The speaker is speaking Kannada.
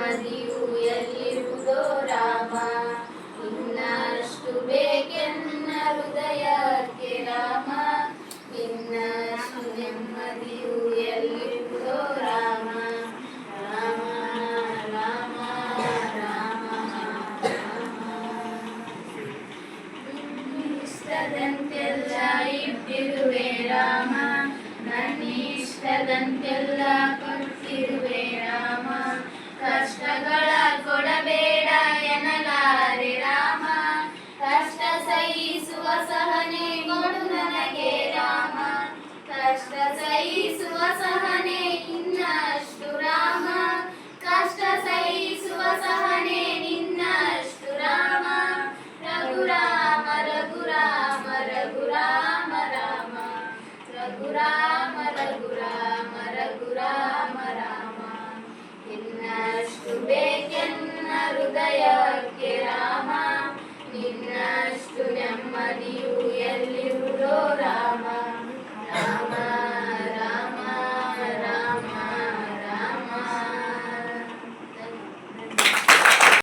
ನೆಮ್ಮದಿಯು ಎಲ್ಲಿರುವುದೋ ರಾಮ, ಇನ್ನಷ್ಟು ಬೇಕೆನ್ನ ಹೃದಯಕ್ಕೆ ರಾಮ, ಇನ್ನಷ್ಟು ನೆಮ್ಮದಿಯು ಎಲ್ಲಿರುವುದೋ ರಾಮ ರಾಮ ರಾಮ. ರಾಮಿಷ್ಟದಂತೆಲ್ಲ ಇಟ್ಟಿರುವೆ ರಾಮ, ನನ್ನಿಷ್ಟದಂತೆಲ್ಲ ಕೊಟ್ಟಿರುವೆ రఘు రామ రఘు రామ రఘు రామ రామ ನಿನ್ನಷ್ಟು ಬೇಕೆನ್ನ ಹೃದಯಕ್ಕೆ ರಾಮ ನಿನ್ನಷ್ಟು ನೆಮ್ಮದಿಯು